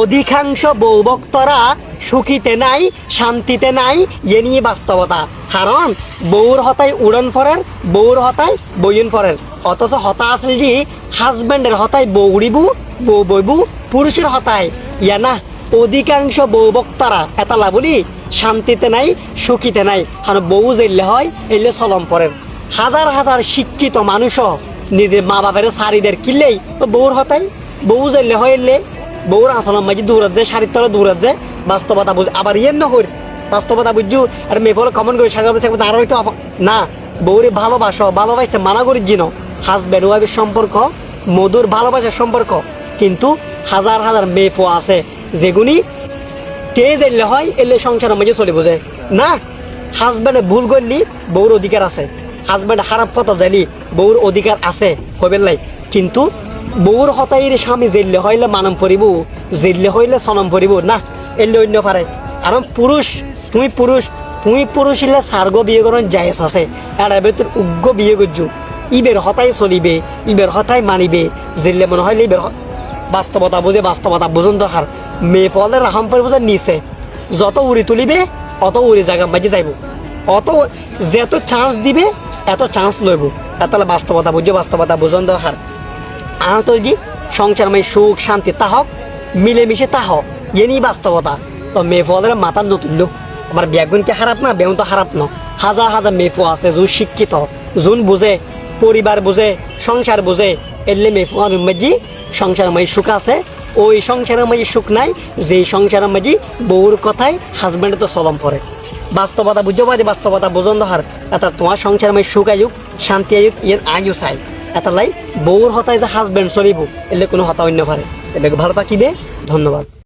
অধিকাংশ বৌভক্তরা সুখীতে নাই, শান্তিতে নাই, এ নিয়ে বাস্তবতা। কারণ বউর হতাই উড়ন ফরের, বউর হতাই বইন ফরের। অথচ হতা আসল যে হাজব্যান্ডের হতাই বউ উড়িবু, বউ বইবু, পুরুষের হতায় ইয়া না, অধিকাংশ বউ বক্তারা এতালা বলি শান্তিতে নাই, সুখীতে নাই। কারণ বউ জেললে হয়, এলে চলম পরের হাজার হাজার শিক্ষিত মানুষও নিজের মা বাপের শাড়িদের কিনলেই বউর হতাই। বউ জেললে হয়, এলে বউর আসলাম মাঝে দূরত যে শাড়ির তলে দূরত যে, বাস্তবতা বুঝ আবার ইয়ে নহর বাস্তবতা বুঝছু আর মেয়ে মেয়েফল কমন করে, সাগর বলছে আরও একটু না, বউরে ভালোবাসো, ভালোবাসতে মানা করি জিন। হাজব্যান্ড ওয়াইফের সম্পর্ক, মধুর ভালোবাসার সম্পর্ক, কিন্তু হাজার হাজার মেয়েফো আছে, যেগুনি তেজ এলে হয়, এলে সংসারের মাঝে চলে বোঝে। না, হাজব্যান্ডে ভুল করলি, বউর অধিকার আছে। হাজব্যান্ড খারাপ কথা জানি, বউর অধিকার আছে, হইবেন লাই কিন্তু বউর হতাইয়ের স্বামী জেললে হইলে মানম ফরিব জেললে হইলে সনম ফরিব না এলে অন্য পারে। কারণ পুরুষ, তুমি পুরুষ তুমি পুরুষ হইলে সার্গ বিয়ে করার জায়েজ আছে। এরা ভেতর উগ্র বিয়ে করছু ইবের হতাই চলিবে, ইবের হতাই মানিবে, জেললে মনে হইলে ইবের বাস্তবতা বুঝে বাস্তবতা বুঝুন দরকার। মেয়ে ফলের রাহাম পরিবর্তন নিচে যত উড়ি তুলিবে, অত উড়ি জায়গা মাঝে যাইব। অত যত চান্স দিবে, এত চান্স লইব। এতলে বাস্তবতা বুঝে, বাস্তবতা বুঝুন দরকার। আর তো জি সংসার মানে সুখ, শান্তি তা হোক মিলেমিশে তা হোক এ নিয়ে বাস্তবতা। তো মেয়ে ফলের মাথা নতুনল আমার ব্যাগুন কি খারাপ না বেগুন তো খারাপ না। হাজার হাজার মেফু আছে, যোন শিক্ষিত। যোন বুঝে, পরিবার বুঝে, সংসার বুঝে, এলে মেফু আমি মাঝি সংসার সুখ আছে। ওই সংসারের মাঝে সুখ নাই যে সংসারের মাঝে বউর কথায় হাজব্যান্ডে তো চলম পড়ে। বাস্তবতা বুঝতে পারি বাস্তবতা বুঝন দহার এটা তোমার সংসার মাঝে সুখ আয়ুক, শান্তি আয়ুক এর আয়ু চাই। এটা লাই, বউর হতায় যে হাজবেন্ড চলিব, এলে কোনো হতা অন্য পারে। এলে ভালো থাকিবে ধন্যবাদ।